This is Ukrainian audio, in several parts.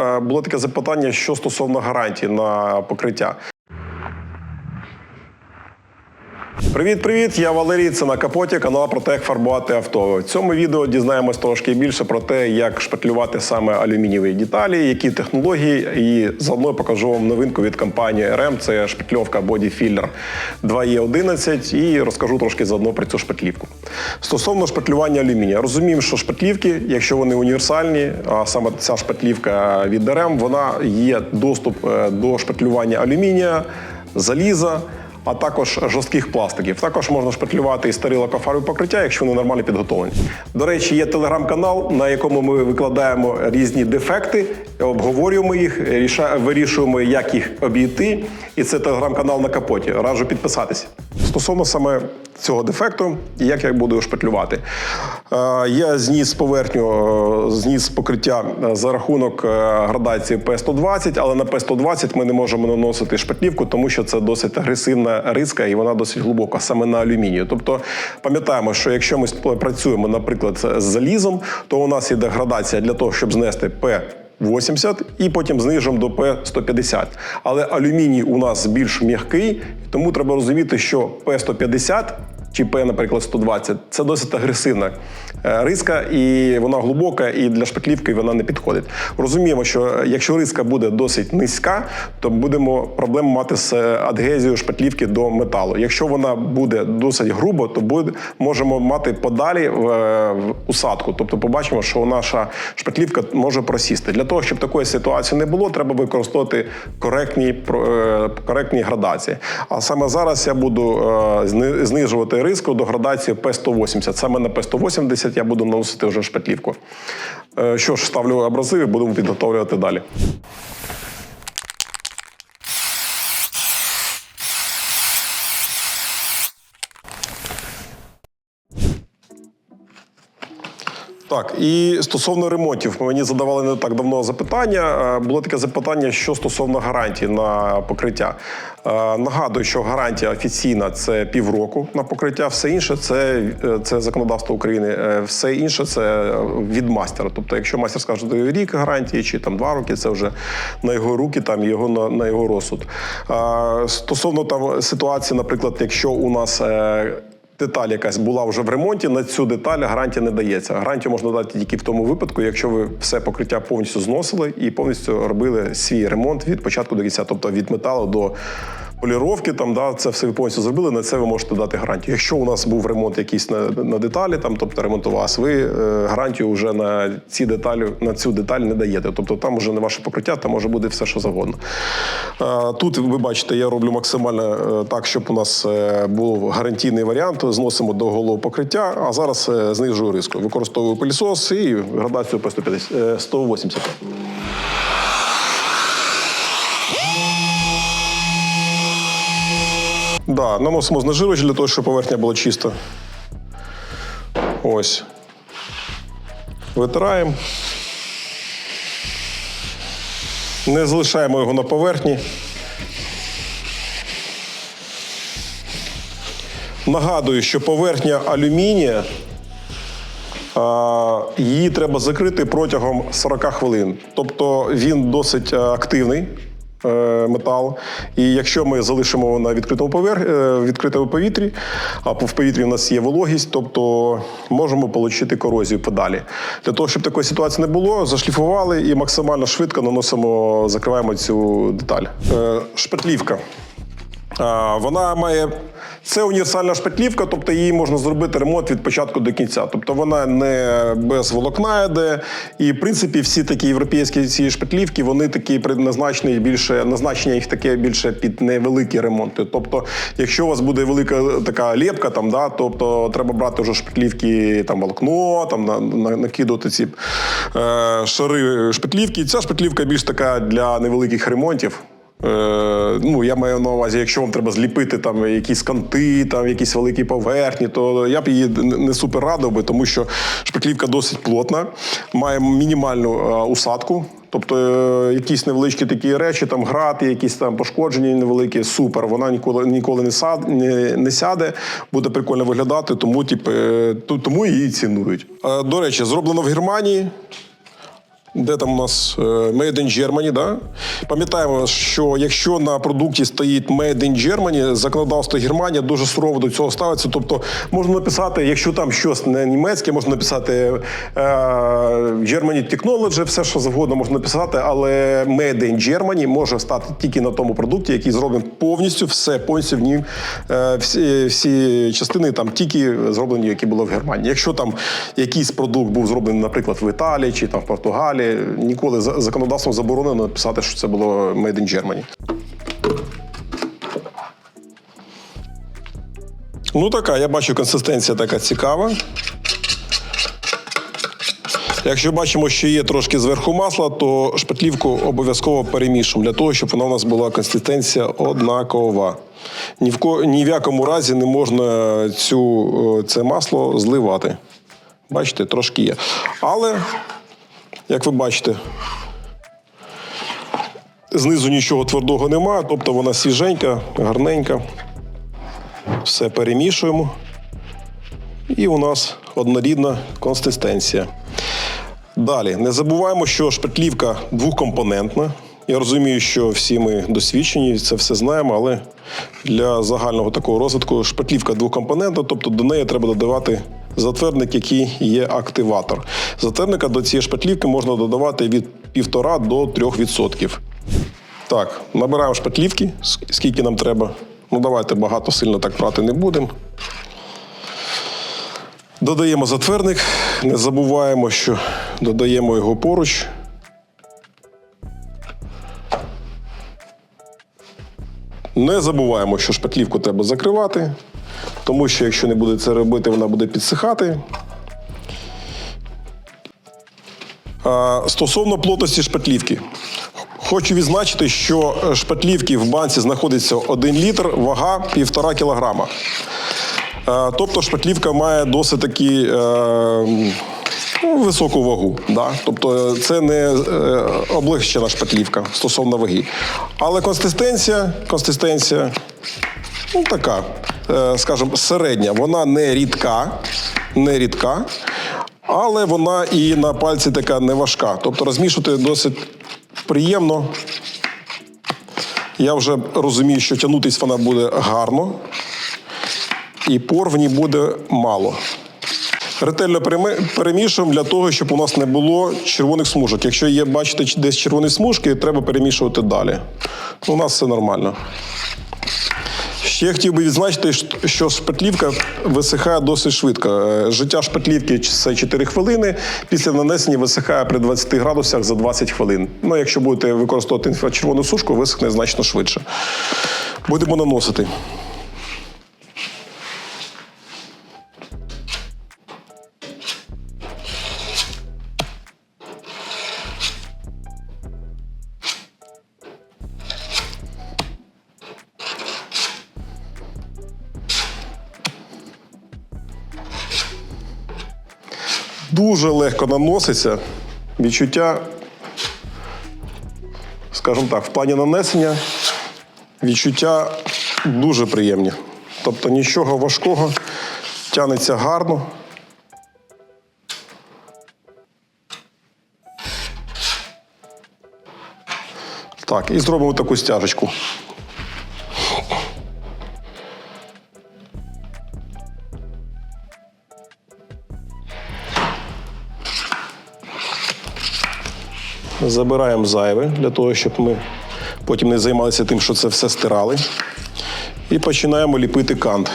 е, було таке запитання, що стосовно гарантій на покриття. Привіт, привіт! Я Валерій. Це на капоті канал про те, як фарбувати авто. В цьому відео дізнаємось трошки більше про те, як шпатлювати саме алюмінієві деталі, які технології, і заодно покажу вам новинку від компанії RM. Це шпатльовка Body Filler 2E11 і розкажу трошки заодно про цю шпатлівку. Стосовно шпатлювання алюмінія, розуміємо, що шпатлівки, якщо вони універсальні, а саме ця шпатлівка від RM, вона є доступ е, до шпатлювання алюмінія, заліза а також жорстких пластиків. Також можна шпатлювати і старі лакофарбові покриття, якщо вони нормально підготовлені. До речі, є телеграм-канал, на якому ми викладаємо різні дефекти, обговорюємо їх, вирішуємо, як їх обійти. І це телеграм-канал на капоті. Раджу підписатися. Стосовно саме цього дефекту, і як я буду його шпатлювати. Е, Я зніс поверхню, е, зніс покриття е, за рахунок е, градації P120, але на P120 ми не можемо наносити шпатлівку, тому що це досить агресивна риска і вона досить глибока, саме на алюмінію. Тобто пам'ятаємо, що якщо ми працюємо, наприклад, з залізом, то у нас іде градація для того, щоб знести P 80 і потім знижимо до П150. Але алюміній у нас більш м'який, тому треба розуміти, що P150 P, наприклад, 120 це досить агресивна е, риска, і вона глибока, і для шпаклівки вона не підходить. Розуміємо, що е, якщо риска буде досить низька, то будемо проблему мати з е, адгезією шпатлівки до металу. Якщо вона буде досить грубо, то буде можемо мати подалі в, в усадку. Тобто, побачимо, що наша шпатлівка може просісти. Для того, щоб такої ситуації не було, треба використовувати коректні, коректні градації. А саме зараз я буду е, зни- знижувати риску до градації P180. Саме на P180 я буду наносити вже шпатлівку. Е, Що ж, ставлю абразиви, будемо підготовлювати далі. Так, і стосовно ремонтів, мені задавали не так давно запитання. Е, Було таке запитання, що стосовно гарантій на покриття. Е, Нагадую, що гарантія офіційна це півроку на покриття, все інше це, е, це законодавство України, все інше це від мастера. Тобто, якщо майстер скаже дає рік гарантії чи там два роки, це вже на його руки, там його на, на його розсуд. Стосовно там ситуації, наприклад, якщо у нас деталь якась була вже в ремонті, на цю деталь гарантія не дається. Гарантію можна дати тільки в тому випадку, якщо ви все покриття повністю зносили і повністю робили свій ремонт від початку до кінця, тобто від металу до. Поліровки там, да, це все повністю зробили. На це ви можете дати гарантію. Якщо у нас був ремонт якийсь на, на деталі, там, тобто ремонтувався, ви е, гарантію вже на ці деталі, на цю деталь не даєте. Тобто там вже не ваше покриття, там може бути все, що завгодно. Е, тут ви бачите, я роблю максимально е, так, щоб у нас е, був гарантійний варіант. Зносимо до голову покриття, а зараз е, знижую риску. Використовую пилісос і градацію по 150, е, 180. Да, наносимо знежирювач для того, щоб поверхня була чиста. Ось. Витираємо. Не залишаємо його на поверхні. Нагадую, що поверхня алюмінія. Її треба закрити протягом 40 хвилин. Тобто він досить е, активний метал. І якщо ми залишимо на відкритому повер... е, відкритому повітрі, а в повітрі в нас є вологість, тобто можемо отримати корозію подалі. Для того, щоб такої ситуації не було, зашліфували і максимально швидко наносимо, закриваємо цю деталь. шпетлівка. Шпатлівка. Вона має це універсальна шпатлівка, тобто її можна зробити ремонт від початку до кінця. Тобто вона не без волокна йде. І в принципі всі такі європейські ці шпатлівки, вони такі предназначені більше, назначення їх таке більше під невеликі ремонти. Тобто, якщо у вас буде велика така лепка, там да, тобто треба брати вже шпатлівки, там волокно, там на, на, накидувати ці е, шари шпатлівки. Ця шпатлівка більш така для невеликих ремонтів. Е, ну, я маю на увазі, якщо вам треба зліпити там якісь канти, там якісь великі поверхні, то я б її не супер радив би, тому що шпаклівка досить плотна, має мінімальну е, усадку. Тобто е, якісь невеличкі такі речі, там грати, якісь там пошкодження невеликі, супер. Вона ніколи ніколи не сад не, не сяде, буде прикольно виглядати, тому типу, е, тому її цінують. До речі, зроблено в Германії. Де там у нас е, Made in Germany, да? Пам'ятаємо, що якщо на продукті стоїть Made in Germany, законодавство Германії дуже сурово до цього ставиться. Тобто можна написати, якщо там щось не німецьке, можна написати е, Germany Technology, все що завгодно можна написати, але Made in Germany може стати тільки на тому продукті, який зроблений повністю, все повністю в ній, е, всі, всі частини там тільки зроблені, які були в Германії. Якщо там якийсь продукт був зроблений, наприклад, в Італії чи там в Португалії, ніколи законодавством заборонено написати, що це було Made in Germany. Ну, така, я бачу, консистенція така цікава. Якщо бачимо, що є трошки зверху масла, то шпатлівку обов'язково перемішуємо для того, щоб вона у нас була консистенція однакова. Ні в, ко, ні в якому разі не можна цю, е, це масло зливати. Бачите, трошки є. Але, як ви бачите, знизу нічого твердого немає, тобто вона свіженька, гарненька. Все перемішуємо. І у нас однорідна консистенція. Далі, не забуваємо, що шпатлівка двохкомпонентна. Я розумію, що всі ми досвідчені, це все знаємо, але для загального такого розвитку шпатлівка двохкомпонентна, тобто до неї треба додавати затвердник, який є активатор. Затвердника до цієї шпатлівки можна додавати від 1,5 до 3%. Так, набираємо шпатлівки, скільки нам треба. Ну, давайте багато сильно так брати не будемо. Додаємо затвердник, не забуваємо, що додаємо його поруч. Не забуваємо, що шпатлівку треба закривати, тому що якщо не буде це робити, вона буде підсихати. Стосовно плотності шпатлівки. Хочу відзначити, що шпатлівки в банці знаходиться 1 літр, вага 1,5 кілограма. Тобто шпатлівка має досить таки е, ну, високу вагу. Да? Тобто це не е, облегчена шпатлівка стосовно ваги. Але консистенція, консистенція ну, така, скажімо, середня. Вона не рідка, не рідка, але вона і на пальці така не важка. Тобто розмішувати досить приємно. Я вже розумію, що тягнутись вона буде гарно і пор в ній буде мало. Ретельно перемішуємо для того, щоб у нас не було червоних смужок. Якщо є, бачите, десь червоні смужки, треба перемішувати далі. У нас все нормально. Ще я хотів би відзначити, що шпатлівка висихає досить швидко. Е, Життя шпатлівки це 4 хвилини. Після нанесення висихає при 20 градусах за 20 хвилин. Ну, якщо будете використовувати інфрачервону сушку, висихне значно швидше. Будемо наносити. Дуже легко наноситься. Відчуття, скажімо так, в плані нанесення відчуття дуже приємні. Тобто нічого важкого, тянеться гарно. Так, і зробимо таку стяжечку. Забираємо зайве для того, щоб ми потім не займалися тим, що це все стирали. І починаємо ліпити кант.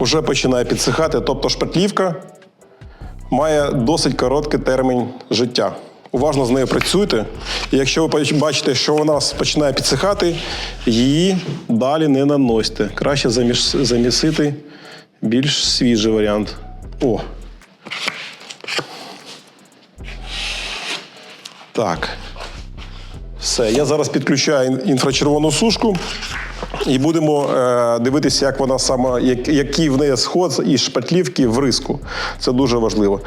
Уже починає підсихати, тобто шпатлівка має досить короткий термін життя. Уважно з нею працюйте. І якщо ви бачите, що вона починає підсихати, її далі не наносьте. Краще замісити більш свіжий варіант. О. Так. Все, я зараз підключаю інфрачервону сушку і будемо е, дивитися, як вона сама, як, який в неї сход із шпатлівки в риску. Це дуже важливо.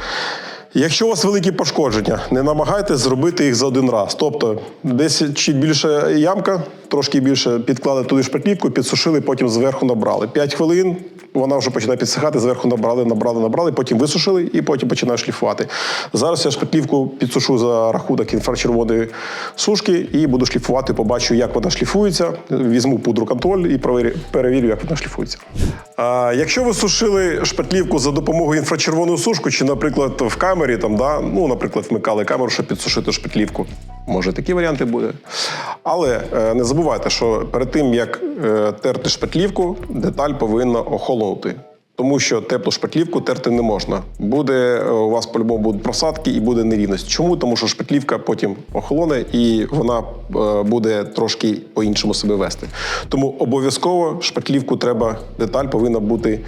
Якщо у вас великі пошкодження, не намагайтесь зробити їх за один раз. Тобто, десь чуть більше ямка, трошки більше підклали туди шпатлівку, підсушили, потім зверху набрали. 5 хвилин вона вже починає підсихати, зверху набрали, набрали, набрали, потім висушили і потім починає шліфувати. Зараз я шпатлівку підсушу за рахунок інфрачервоної сушки і буду шліфувати, побачу, як вона шліфується. Візьму пудру контроль і перевірю, як вона шліфується. А, якщо ви сушили шпатлівку за допомогою інфрачервоної сушки, чи, наприклад, в камері, там, да, ну, наприклад, вмикали камеру, щоб підсушити шпитлівку. Може, такі варіанти буде. Але е, не забувайте, що перед тим, як е, терти шпитлівку, деталь повинна охолонути. Тому що теплу шпатлівку терти не можна. Буде е, у вас по-любому будуть просадки і буде нерівність. Чому? Тому що шпатлівка потім охолоне і вона е, буде трошки по-іншому себе вести. Тому обов'язково шпатлівку треба, деталь повинна бути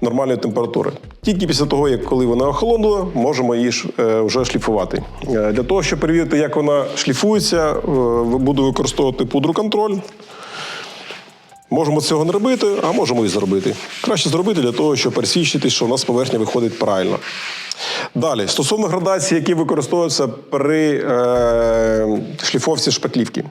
нормальної температури. Тільки після того, як коли вона охолонула, можемо її е, вже шліфувати. Для того, щоб перевірити, як вона шліфується, буду використовувати пудру контроль. Можемо цього не робити, а можемо і зробити. Краще зробити для того, щоб пересвідчитись, що у нас поверхня виходить правильно. Далі, стосовно градацій, які використовуються при е, шліфовці шпатлівки.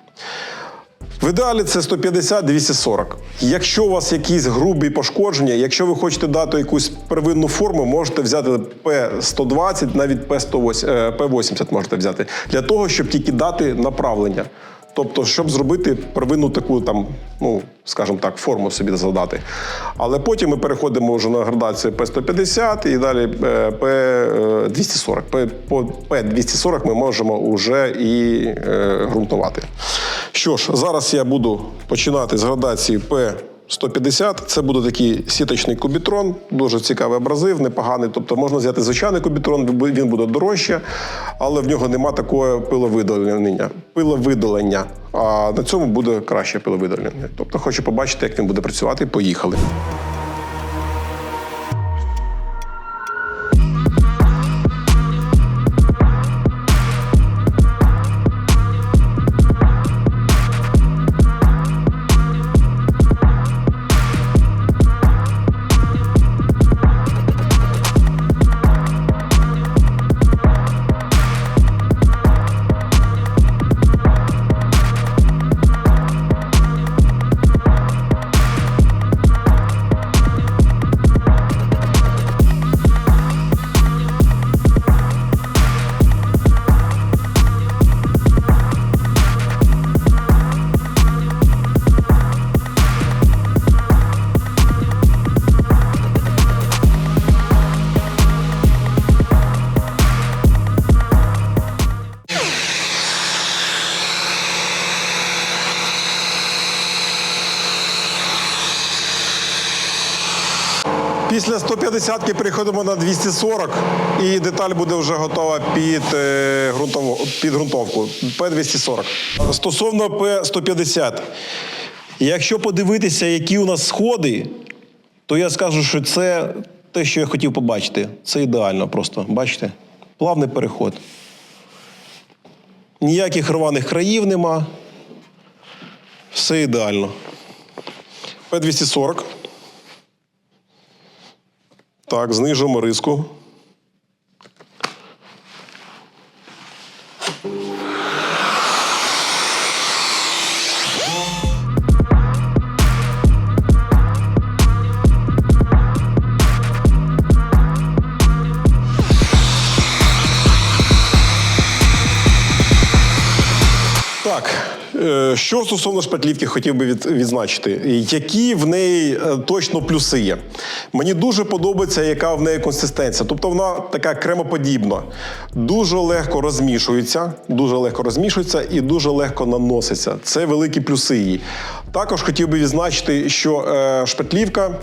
В ідеалі це 150-240. Якщо у вас якісь грубі пошкодження, якщо ви хочете дати якусь первинну форму, можете взяти P120, навіть P180, е, P80 можете взяти, для того, щоб тільки дати направлення. Тобто, щоб зробити первинну таку там, ну скажімо так, форму собі задати. Але потім ми переходимо вже на градацію P150 і далі е, P240. P- По P240 ми можемо вже і е, ґрунтувати. Що ж, зараз я буду починати з градації P. 150 це буде такий сіточний кубітрон, дуже цікавий абразив, непоганий. Тобто можна взяти звичайний кубітрон, він буде дорожче, але в нього нема такого пиловидалення. Пиловидалення. А на цьому буде краще пиловидалення. Тобто хочу побачити, як він буде працювати. Поїхали. 150-ки переходимо на 240 і деталь буде вже готова під, е, під ґрунтовку. П-240. Стосовно П-150. Якщо подивитися, які у нас сходи, то я скажу, що це те, що я хотів побачити. Це ідеально просто. Бачите? Плавний переход. Ніяких рваних країв нема. Все ідеально. П-240. Так, знижуємо риску. Що стосовно шпатлівки хотів би від, відзначити, які в неї е, точно плюси є. Мені дуже подобається, яка в неї консистенція. Тобто вона така кремоподібна, дуже легко розмішується, дуже легко розмішується і дуже легко наноситься. Це великі плюси її. Також хотів би відзначити, що е, шпатлівка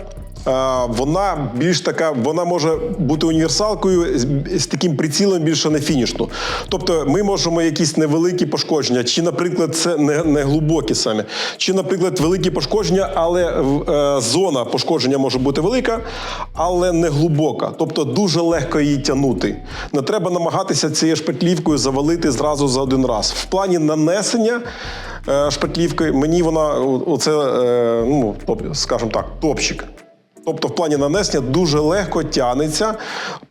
вона більш така, вона може бути універсалкою з, таким прицілом більше на фінішну. Тобто ми можемо якісь невеликі пошкодження, чи, наприклад, це не, не глибокі самі, чи, наприклад, великі пошкодження, але е, зона пошкодження може бути велика, але не глибока. Тобто дуже легко її тягнути. Не треба намагатися цією шпатлівкою завалити зразу за один раз. В плані нанесення е, шпатлівки мені вона оце, е, ну, скажімо так, топчик. Тобто, в плані нанесення дуже легко тягнеться.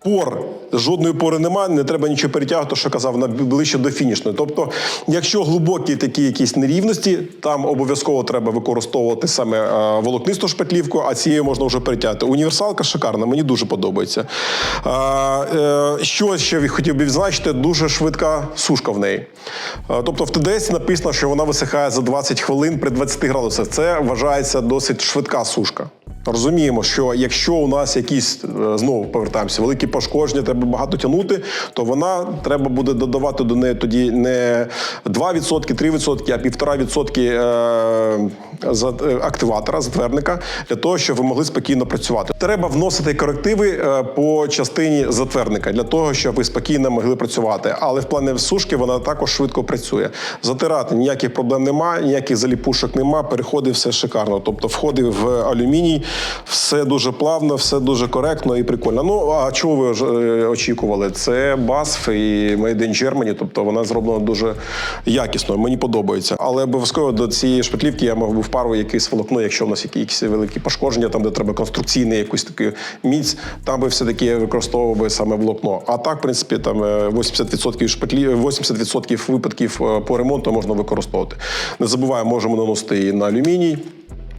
Пор жодної пори немає, не треба нічого перетягувати, що казав на ближче до фінішної. Тобто, якщо глибокі такі якісь нерівності, там обов'язково треба використовувати саме е, волокнисту шпатлівку, а цією можна вже перетягти. Універсалка шикарна, мені дуже подобається. Е, е, що ще хотів би відзначити, дуже швидка сушка в неї. Тобто в ТДС написано, що вона висихає за 20 хвилин при 20 градусах. Це вважається досить швидка сушка. Розуміємо, що якщо у нас якісь е, знову повертаємося, великі пошкодження, треба багато тягнути, то вона треба буде додавати до неї тоді не 2%, 3%, а 1,5% е, е, активатора, затвердника, для того, щоб ви могли спокійно працювати. Треба вносити корективи по частині затвердника для того, щоб ви спокійно могли працювати. Але в плані сушки вона також швидко працює. Затирати ніяких проблем немає, ніяких заліпушок немає, переходи все шикарно. Тобто входи в алюміній, все дуже плавно, все дуже коректно і прикольно. Ну а чого ви е, очікували? Це BASF і Made in Germany, тобто вона зроблена дуже якісно. Мені подобається. Але обов'язково до цієї шпатлівки я мав би впару якесь волокно, якщо в нас якісь великі пошкодження, там де треба конструкційний якусь таку міць, там би все-таки використовував би саме волокно. А так, в принципі, там е, 80% шпатлі, 80% випадків е, по ремонту можна використовувати. Не забуваємо, можемо наносити і на алюміній.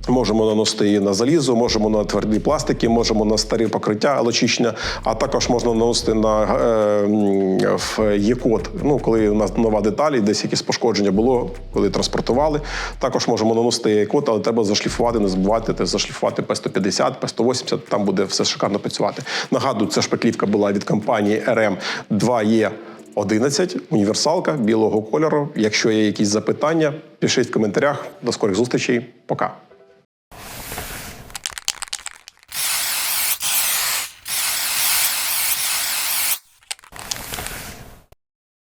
Можемо наносити її на залізо, можемо на тверді пластики, можемо на старі покриття лочищення, а також можна наносити на е, в є-код. Ну, коли у нас нова деталь, десь якесь пошкодження було, коли транспортували. Також можемо наносити є-код, але треба зашліфувати, не забувати зашліфувати P150, P180, там буде все шикарно працювати. Нагадую, ця шпаклівка була від компанії RM 2E 11, універсалка білого кольору. Якщо є якісь запитання, пишіть в коментарях. До скорих зустрічей. Пока.